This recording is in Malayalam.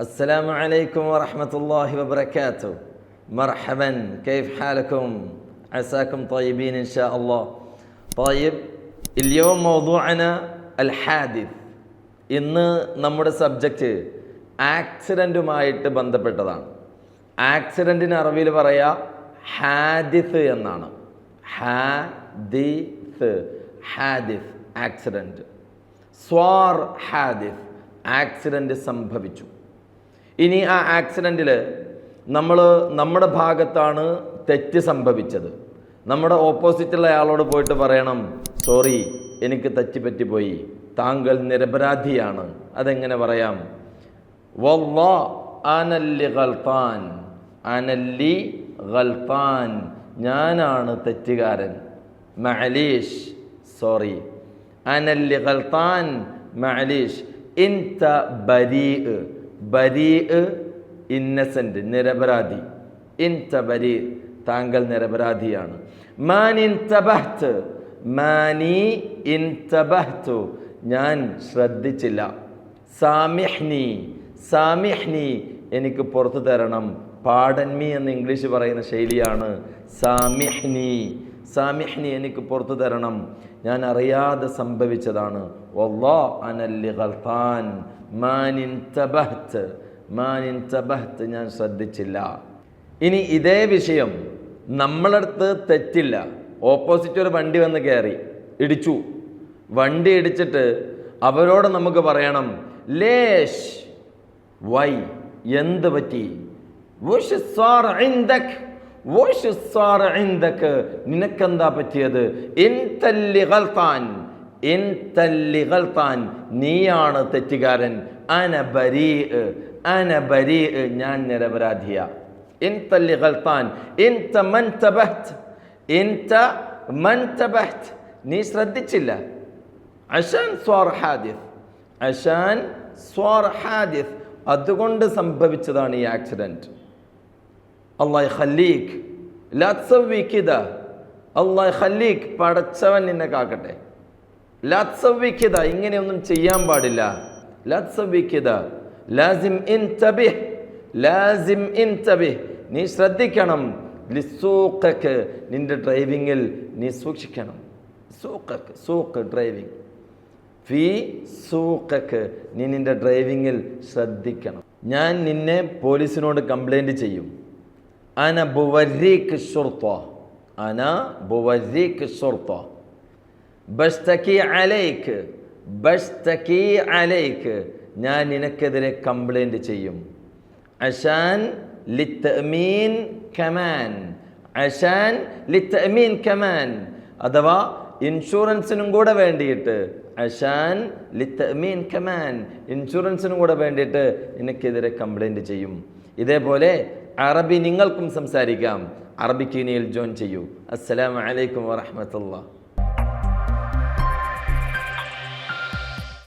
السلام عليكم ورحمة الله وبركاته مرحبا كيف حالكم عساكم طيبين إن شاء الله طيب اليوم موضوعنا الحادث ഇന്ന് നമ്മുടെ സബ്ജക്റ്റ് ആക്സിഡൻറ്റുമായിട്ട് ബന്ധപ്പെട്ടതാണ് ആക്സിഡൻറ്റിന് അറബിയിൽ പറയാ ഹാദിസ് എന്നാണ് ഹാദിസ് ഹാദിസ് ആക്സിഡൻറ്റ് സ്വാർ ഹാദിസ് ആക്സിഡൻറ്റ് സംഭവിച്ചു ഇനി ആ ആക്സിഡന്റിൽ നമ്മൾ നമ്മുടെ ഭാഗത്താണ് തെറ്റ് സംഭവിച്ചത്. നമ്മുടെ ഓപ്പോസിറ്റുള്ള ആളോട് പോയിട്ട് പറയണം സോറി എനിക്ക് തെറ്റുപറ്റിപ്പോയി. താങ്കൾ നിരപരാധിയാണ്. അതെങ്ങനെ പറയാം? വല്ലാ അനല്ലി ഗൽത്താൻ അനല്ലി ഗൽത്താൻ ഞാനാണ് തെറ്റുകാരൻ. മഅലീഷ് സോറി അനല്ലി ഗൽത്താൻ മഅലീഷ്. ഇൻത ബരീ ബരീ ഇന്നസെന്റ് നിരപരാധി. ഇൻ തബരി താങ്കൾ നിരപരാധിയാണ്. മാൻ ഇൻതബഹ്ത് മാനി ഇൻതബഹ്തു ഞാൻ ശ്രദ്ധിച്ചില്ല. സാമിഹ്നി സാമിഹ്നി എനിക്ക് പുറത്തു തരണം. പാടൻമി എന്ന് ഇംഗ്ലീഷ് പറയുന്ന ശൈലിയാണ് സാമിഹ്നി. സാമിഹ്നി എനിക്ക് പുറത്തു തരണം. ഞാൻ അറിയാതെ സംഭവിച്ചതാണ്. വല്ലാ ഞാൻ ശ്രദ്ധിച്ചില്ല. ഇനി ഇതേ വിഷയം നമ്മളടുത്ത് തെറ്റില്ല. ഓപ്പോസിറ്റ് ഒരു വണ്ടി വന്ന് കയറി. ഇടിച്ചു. വണ്ടി ഇടിച്ചിട്ട് അവരോട് നമുക്ക് പറയണം ലേഷ് വൈ എന്ത് പറ്റി? നിനക്കെന്താ പറ്റിയത്? നീയാണ് തെറ്റുകാരൻ. അന ബരീ അന ബരീ ഞാൻ നിരപരാധിയ. നീ ശ്രദ്ധിച്ചില്ല? അഷാൻ സ്വാർ ഹാദിസ് അഷാൻ സ്വാർ ഹാദിസ്. അതുകൊണ്ട് സംഭവിച്ചതാണ് ഈ ആക്സിഡന്റ് അള്ളാഹ് ഖല്ലീഖ് ലാത്സവിക്കിത അള്ളാഹ് ഖല്ലീഖ് പടച്ചവൻ നിന്നെ കാക്കട്ടെ. ലാത്സവിക്കിത ഇങ്ങനെയൊന്നും ചെയ്യാൻ പാടില്ല. ലാത്സവിക്കിത ലാസിം ഇൻ തബിഹ്. ലാസിം ഇൻ തബിഹ്. നീ ശ്രദ്ധിക്കണം. ലിസൂക്കക്ക് നിന്റെ ഡ്രൈവിങ്ങിൽ നീ സൂക്ഷിക്കണം. സൂക്കക്ക് സൂക്ക് ഡ്രൈവിംഗ് ഫീ സൂക്കക്ക് നീ നിന്റെ ഡ്രൈവിങ്ങിൽ ശ്രദ്ധിക്കണം. ഞാൻ നിന്നെ പോലീസിനോട് കംപ്ലൈന്റ് ചെയ്യും. അന ബുവരീഖ് ഷുർത്ത അന ബുവരീഖ് ഷുർത്ത ബസ്തക്കി അലൈക്ക് ബസ്തക്കി അലൈക്ക് ഞാൻ നിനക്കെതിരെ കംപ്ലൈന്റ് ചെയ്യും. അഷാൻ ലിത്തമീൻ കമാൻ. അഷാൻ ലിത്തമീൻ കമാൻ. അഥവാ ഇൻഷുറൻസിനും കൂടെ വേണ്ടിയിട്ട് അഷാൻ ലിത്തമീൻ കമാൻ. ഇൻഷുറൻസിനും കൂടെ വേണ്ടിയിട്ട് നിനക്കെതിരെ കംപ്ലൈന്റ് ചെയ്യും. ഇതേപോലെ അറബി നിങ്ങൾക്കും സംസാരിക്കാം. അറബി കീനയിൽ ജോയിൻ ചെയ്യൂ. അസ്സലാമു അലൈക്കും വറഹമത്തുള്ള